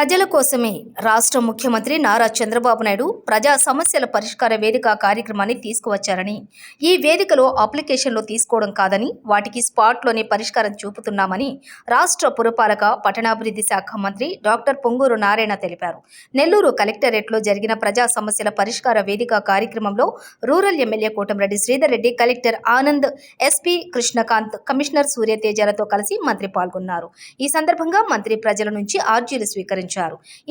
ప్రజల కోసమే రాష్ట్ర ముఖ్యమంత్రి నారా చంద్రబాబు నాయుడు ప్రజా సమస్యల పరిష్కార వేదిక కార్యక్రమాన్ని తీసుకువచ్చారని ఈ వేదికలో అప్లికేషన్లు తీసుకోవడం కాదని వాటికి స్పాట్లోనే పరిష్కారం చూపుతున్నామని రాష్ట్ర పురపాలక పట్టణాభివృద్ధి శాఖ మంత్రి డాక్టర్ పొంగూరు నారాయణ తెలిపారు. నెల్లూరు కలెక్టరేట్లో జరిగిన ప్రజా సమస్యల పరిష్కార వేదిక కార్యక్రమంలో rural MLA Kotamreddy Sridhar Reddy collector Anand SP Krishnakanth commissioner సూర్యతేజలతో కలిసి మంత్రి పాల్గొన్నారు. ఈ సందర్భంగా మంత్రి ప్రజల నుంచి ఆర్జీలు స్వీకరించారు.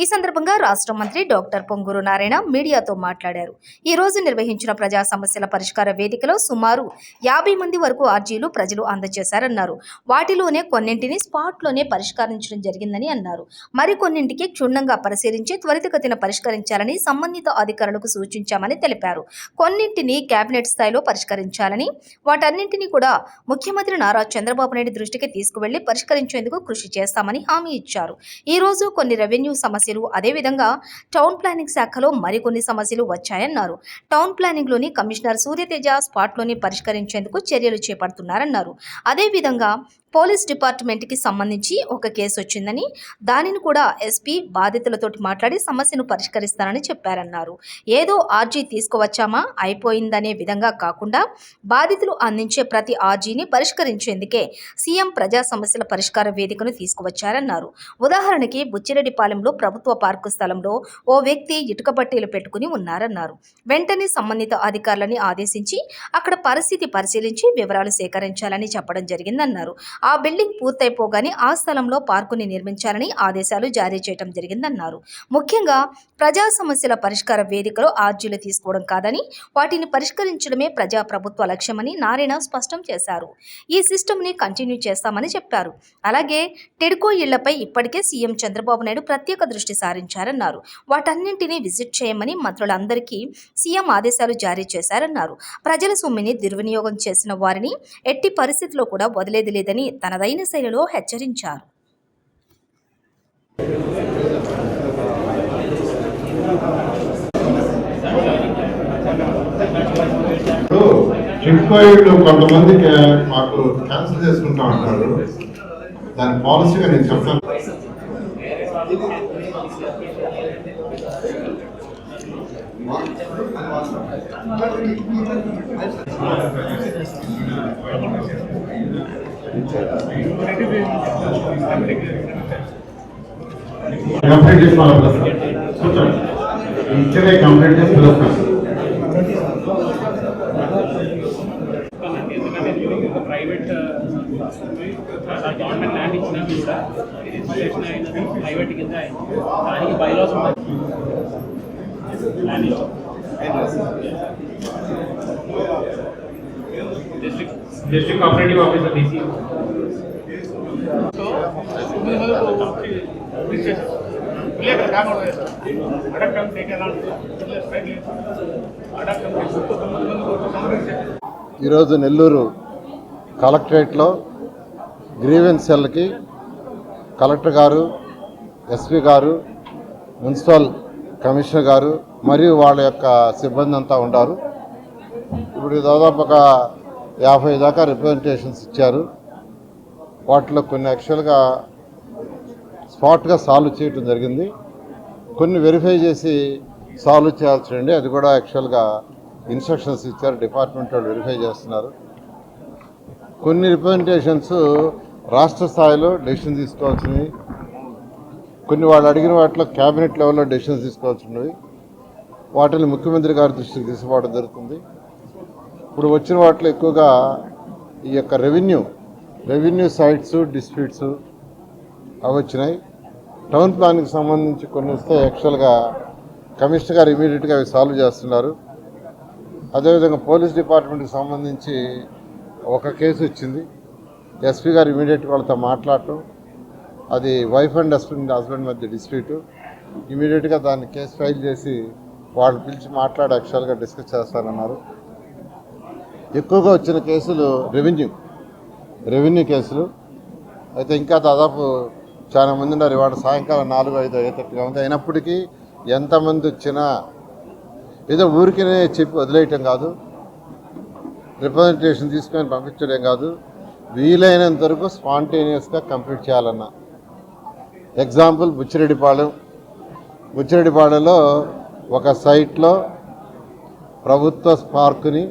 ఈ సందర్భంగా రాష్ట్ర మంత్రి డాక్టర్ పొంగూరు నారాయణ మీడియాతో మాట్లాడారు. ఈ రోజు నిర్వహించిన ప్రజా సమస్యల పరిష్కార వేదికలో సుమారు యాభై మంది వరకు ఆర్జీలు ప్రజలు అందజేశారన్నారు. వాటిలోనే కొన్నింటిని స్పాట్లోనే పరిష్కరించడం జరిగిందని అన్నారు. మరికొన్నింటికి క్షుణ్ణంగా పరిశీలించి త్వరితగతిన పరిష్కరించాలని సంబంధిత అధికారులకు సూచించామని తెలిపారు. కొన్నింటిని కేబినెట్ స్థాయిలో పరిష్కరించాలని వాటన్నింటినీ కూడా ముఖ్యమంత్రి నారా చంద్రబాబు నాయుడు దృష్టికి తీసుకువెళ్ళి పరిష్కరించేందుకు కృషి చేస్తామని హామీ ఇచ్చారు. ఈ రోజు కొన్ని రెవెన్యూ సమస్యలు అదేవిధంగా టౌన్ ప్లానింగ్ శాఖలో మరికొన్ని సమస్యలు వచ్చాయన్నారు. టౌన్ ప్లానింగ్లోని కమిషనర్ సూర్యతేజ స్పాట్లోని పరిష్కరించేందుకు చర్యలు చేపడుతున్నారన్నారు. అదేవిధంగా పోలీస్ డిపార్ట్మెంట్కి సంబంధించి ఒక కేసు వచ్చిందని దానిని కూడా ఎస్పీ బాధితులతోటి మాట్లాడి సమస్యను పరిష్కరిస్తానని చెప్పారన్నారు. ఏదో ఆర్జీ తీసుకువచ్చామా? అయిపోయిందనే విధంగా కాకుండా బాధితులు అందించే ప్రతి ఆర్జీని పరిష్కరించేందుకే సీఎం ప్రజా సమస్యల పరిష్కార వేదికను తీసుకువచ్చారన్నారు. ఉదాహరణకి బుచ్చిరెడ్డిపాలెంలో ప్రభుత్వ పార్కు స్థలంలో ఓ వ్యక్తి ఇటుక పట్టీలు పెట్టుకుని ఉన్నారన్నారు. వెంటనే సంబంధిత అధికారులని ఆదేశించి అక్కడ పరిస్థితి పరిశీలించి వివరాలు సేకరించాలని చెప్పడం జరిగిందన్నారు. ఆ బిల్డింగ్ పూర్తయిపోగానే ఆ స్థలంలో పార్కుని నిర్మించాలని ఆదేశాలు జారీ చేయడం జరిగిందన్నారు. ముఖ్యంగా ప్రజా సమస్యల పరిష్కార వేదికలో ఆర్జీలు తీసుకోవడం కాదని వాటిని పరిష్కరించడమే ప్రజా ప్రభుత్వ లక్ష్యమని నారాయణ స్పష్టం చేశారు. ఈ సిస్టమ్ని కంటిన్యూ చేస్తామని చెప్పారు. అలాగే టెడ్కో ఇళ్ళపై ఇప్పటికే సీఎం చంద్రబాబు నాయుడు ప్రత్యేక దృష్టి సారించారన్నారు. వాటన్నింటినీ విజిట్ చేయమని మంత్రులందరికీ సీఎం ఆదేశాలు జారీ చేశారన్నారు. ప్రజల సొమ్మిని దుర్వినియోగం చేసిన వారిని ఎట్టి పరిస్థితిలో కూడా వదిలేది లేదని తనదైన శైలిలో హెచ్చరించారు. చిట్కోయిడ్లు కొంతమంది మాకు క్యాన్సిల్ చేసుకుంటా ఉంటారు. దాని పాలసీగా నేను చెప్తాను కంప్లీట్ చేసుకోవాలి కూర్చోండి ఇచ్చే కంప్లీట్ చేసి పిలుస్తాం ప్రైవేట్ గవర్నమెంట్ కూడా అయినది ప్రైవేట్ కింద అయింది. దానికి బైలాస్ ఉంటాయి land district district cooperative officer DC ఈరోజు నెల్లూరు కలెక్టరేట్లో grievance సెల్కి collector garu SP garu municipal commissioner garu మరియు వాళ్ళ యొక్క సిబ్బంది అంతా ఉంటారు ఇప్పుడు దాదాపు ఒక యాభై దాకా రిప్రజెంటేషన్స్ ఇచ్చారు. వాటిలో కొన్ని యాక్చువల్గా స్పాట్గా సాల్వ్ చేయటం జరిగింది. కొన్ని వెరిఫై చేసి సాల్వ్ చేయాల్సి అది కూడా యాక్చువల్గా ఇన్స్ట్రక్షన్స్ ఇచ్చారు. డిపార్ట్మెంట్ వాళ్ళు వెరిఫై చేస్తున్నారు. కొన్ని రిప్రజెంటేషన్స్ రాష్ట్ర స్థాయిలో డెసిషన్ తీసుకోవాల్సినవి. కొన్ని వాళ్ళు అడిగిన వాటిలో క్యాబినెట్ లెవెల్లో డెసిషన్స్ తీసుకోవాల్సినవి. వాటిని ముఖ్యమంత్రి గారి దృష్టికి తీసుకోవడం జరుగుతుంది. ఇప్పుడు వచ్చిన వాటిలో ఎక్కువగా ఈ యొక్క రెవెన్యూ రెవెన్యూ సైట్స్ డిస్ప్యూట్స్ అవి వచ్చినాయి. టౌన్ ప్లాన్కి సంబంధించి కొన్ని వస్తే యాక్చువల్గా కమిషనర్ గారు ఇమీడియట్గా అవి సాల్వ్ చేస్తున్నారు. అదేవిధంగా పోలీస్ డిపార్ట్మెంట్కి సంబంధించి ఒక కేసు వచ్చింది. ఎస్పీ గారు ఇమీడియట్గా వాళ్ళతో మాట్లాడటం అది వైఫ్ అండ్ హస్బెండ్ హస్బెండ్ మధ్య డిస్ప్యూట్. ఇమీడియట్గా దాన్ని కేసు ఫైల్ చేసి వాళ్ళు పిలిచి మాట్లాడి యాక్చువల్గా డిస్కస్ చేస్తానన్నారు. ఎక్కువగా వచ్చిన కేసులు రెవెన్యూ రెవెన్యూ కేసులు. అయితే ఇంకా దాదాపు చాలా మంది ఉన్నారు. ఇవాళ సాయంకాలం నాలుగు ఐదు అయ్యేటట్టుగా ఉంది. అయినప్పటికీ ఎంతమంది వచ్చినా ఏదో ఊరికనే చెప్పి వదిలేయటం కాదు. రిప్రజెంటేషన్ తీసుకొని పంపించడం కాదు. వీలైనంత వరకు స్పాంటేనియస్గా కంప్లీట్ చేయాలన్న. ఎగ్జాంపుల్ బుచ్చిరెడ్డిపాళెం బుచ్చిరెడ్డిపాళెంలో ఒక సైట్లో ప్రభుత్వ పార్కుని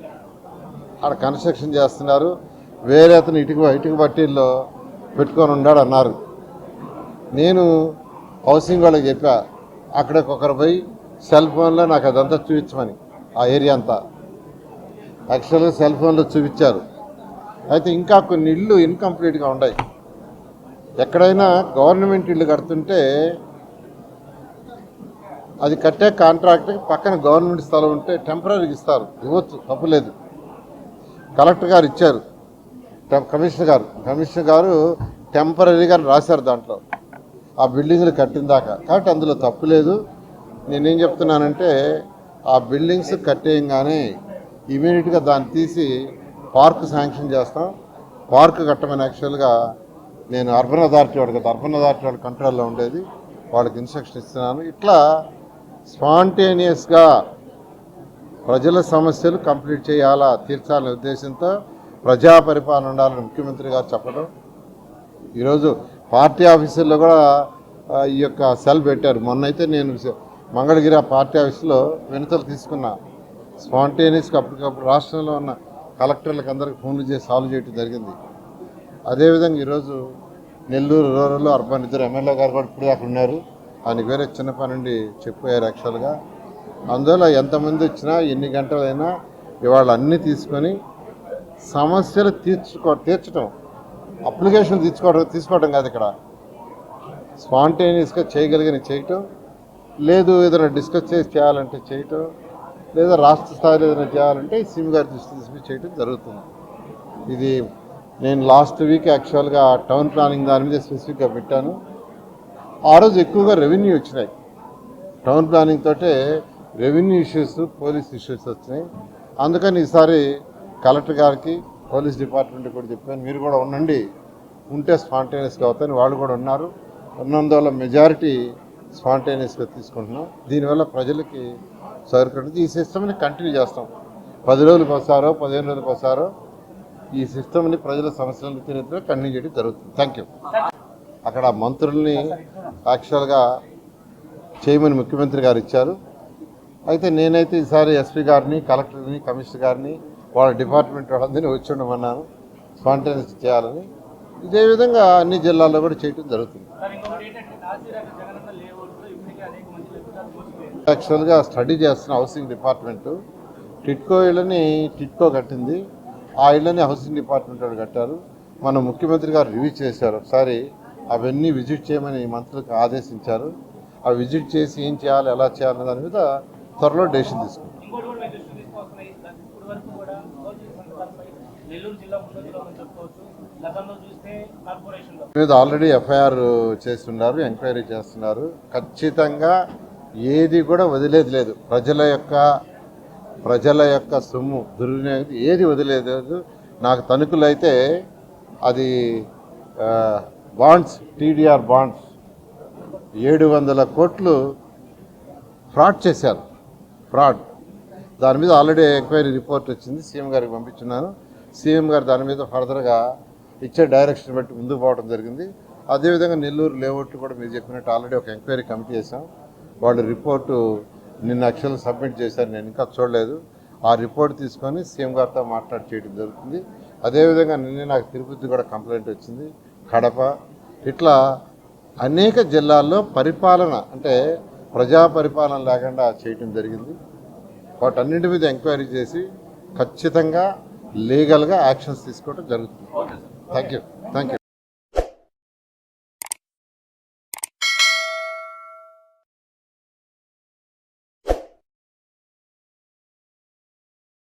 అక్కడ కన్స్ట్రక్షన్ చేస్తున్నారు. వేరే అతను ఇటుక ఇటుక బట్టీల్లో పెట్టుకొని ఉన్నాడు అన్నారు. నేను హౌసింగ్ వాళ్ళకి చెప్పా అక్కడికి ఒకరు పోయి సెల్ ఫోన్లో నాకు అదంతా చూపించమని ఆ ఏరియా అంతా. యాక్చువల్గా సెల్ ఫోన్లో చూపించారు. అయితే ఇంకా కొన్ని ఇళ్ళు ఇన్కంప్లీట్గా ఉన్నాయి ఎక్కడైనా గవర్నమెంట్ ఇల్లు కడుతుంటే అది కట్టే కాంట్రాక్ట్ పక్కన గవర్నమెంట్ స్థలం ఉంటే టెంపరీగా ఇస్తారు. ఇవ్వచ్చు తప్పులేదు కలెక్టర్ గారు ఇచ్చారు. కమిషనర్ గారు కమిషనర్ గారు టెంపరీగా రాశారు దాంట్లో. ఆ బిల్డింగ్లు కట్టిన దాకా. కాబట్టి అందులో తప్పు లేదు. నేనేం చెప్తున్నానంటే ఆ బిల్డింగ్స్ కట్టేయంగానే ఇమీడియట్గా దాన్ని తీసి పార్క్ శాంక్షన్ చేస్తాం. పార్క్ కట్టమని యాక్చువల్గా నేను అర్బన్ అథారిటీ వాడు కదా. అర్బన్ అథారిటీ వాళ్ళ కంట్రోల్లో ఉండేది. వాళ్ళకి ఇన్స్ట్రక్షన్ ఇస్తున్నాను. ఇట్లా స్పాంటేనియస్గా ప్రజల సమస్యలు కంప్లీట్ చేయాలా తీర్చాలనే ఉద్దేశంతో ప్రజా పరిపాలన ఉండాలని ముఖ్యమంత్రి గారు చెప్పడం. ఈరోజు పార్టీ ఆఫీసుల్లో కూడా ఈ యొక్క సెల్ పెట్టారు. మొన్నైతే నేను మంగళగిరి పార్టీ ఆఫీసులో వెనుతలు తీసుకున్నా. స్పాంటేనియస్గా అప్పటికప్పుడు రాష్ట్రంలో ఉన్న కలెక్టర్లకు అందరికి ఫోన్లు చేసి సాల్వ్ చేయడం జరిగింది. అదేవిధంగా ఈరోజు నెల్లూరు రూరల్ అర్బన్ ఇద్దరు ఎమ్మెల్యే గారు కూడా ఇప్పుడు దాకా ఉన్నారు. ఆయనకి వేరే చిన్న పని నుండి చెప్పారు యాక్చువల్గా అందువల్ల ఎంతమంది వచ్చినా ఎన్ని గంటలైనా ఇవాళ అన్నీ తీసుకొని సమస్యలు తీర్చుకో తీర్చడం అప్లికేషన్ తీసుకోవడం తీసుకోవడం కాదు ఇక్కడ. స్పాంటేనియస్గా చేయగలిగిన చేయటం లేదు ఏదైనా డిస్కస్ చేసి చేయాలంటే చేయటం లేదా రాష్ట్ర స్థాయిలో ఏదైనా చేయాలంటే సీఎం గారి దృష్టి తీసుకుని చేయడం జరుగుతుంది. ఇది నేను లాస్ట్ వీక్ యాక్చువల్గా టౌన్ ప్లానింగ్ దాని మీద స్పెసిఫిక్గా పెట్టాను. ఆ రోజు ఎక్కువగా రెవెన్యూ వచ్చినాయి. టౌన్ ప్లానింగ్ తోటే రెవెన్యూ ఇష్యూస్ పోలీస్ ఇష్యూస్ వచ్చినాయి. అందుకని ఈసారి కలెక్టర్ గారికి పోలీస్ డిపార్ట్మెంట్ కూడా చెప్పాను మీరు కూడా ఉండండి. ఉంటే స్పాంటేనియస్గా అవుతాయని వాళ్ళు కూడా ఉన్నారు. ఉన్నందువల్ల మెజారిటీ స్పాంటేనియస్గా తీసుకుంటున్నాం. దీనివల్ల ప్రజలకి సౌకర్యం ఈ సిస్టమ్ని కంటిన్యూ చేస్తాం. పది రోజులకు వస్తారో పదిహేను రోజులకు వస్తారో ఈ సిస్టమ్ని ప్రజల సమస్యలను తీర్చడం కంటిన్యూ చేయడం జరుగుతుంది. థ్యాంక్ యూ అక్కడ మంత్రుల్ని యాక్చువల్గా చేయమని ముఖ్యమంత్రి గారు ఇచ్చారు. అయితే నేనైతే ఈసారి ఎస్పీ గారిని కలెక్టర్ని కమిషనర్ గారిని వాళ్ళ డిపార్ట్మెంట్ వాళ్ళందరినీ వచ్చి ఉండమన్నాను. స్పాంటేనియస్ చేయాలని. ఇదే విధంగా అన్ని జిల్లాల్లో కూడా చేయడం జరుగుతుంది. యాక్చువల్గా స్టడీ చేస్తున్న హౌసింగ్ డిపార్ట్మెంటు టిట్కో ఇళ్ళని టిట్కో కట్టింది. ఆ ఇళ్ళని హౌసింగ్ డిపార్ట్మెంట్ వాళ్ళు కట్టారు. మన ముఖ్యమంత్రి గారు రివ్యూ చేశారు. ఒకసారి అవన్నీ విజిట్ చేయమని మంత్రులకు ఆదేశించారు. ఆ విజిట్ చేసి ఏం చేయాలి ఎలా చేయాలనే దాని మీద త్వరలో డెసిషన్ తీసుకుంటాం మీద ఆల్రెడీ ఎఫ్ఐఆర్ చేస్తున్నారు ఎంక్వైరీ చేస్తున్నారు. ఖచ్చితంగా ఏది కూడా వదిలేది లేదు. ప్రజల యొక్క ప్రజల యొక్క సొమ్ము దుర్వినియోగం ఏది వదిలేదు లేదు. నాకు తణుకులు అయితే అది బాండ్స్ టీడీఆర్ బాండ్స్ ఏడు వందల కోట్లు ఫ్రాడ్ చేశారు. ఫ్రాడ్. దాని మీద ఆల్రెడీ ఎంక్వైరీ రిపోర్ట్ వచ్చింది. సీఎం గారికి పంపించున్నాను. సీఎం గారు దాని మీద ఫర్దర్గా ఇచ్చే డైరెక్షన్ బట్టి ముందుకు పోవడం జరిగింది. అదేవిధంగా నెల్లూరు లేఅవుట్లు కూడా మీరు చెప్పినట్టు ఆల్రెడీ ఒక ఎంక్వైరీ కమిటీ చేశాం. వాళ్ళు రిపోర్టు నిన్న యాక్చువల్గా సబ్మిట్ చేశారు నేను ఇంకా చూడలేదు. ఆ రిపోర్ట్ తీసుకొని సీఎం గారితో మాట్లాడి చేయడం జరుగుతుంది. అదేవిధంగా నిన్నే నాకు తిరుపతి కూడా కంప్లైంట్ వచ్చింది. కడప. ఇట్లా అనేక జిల్లాల్లో పరిపాలన అంటే ప్రజా పరిపాలన లేకుండా చేయటం జరిగింది. వాటన్నింటి మీద ఎంక్వైరీ చేసి ఖచ్చితంగా లీగల్గా యాక్షన్స్ తీసుకోవడం జరుగుతుంది. Thank you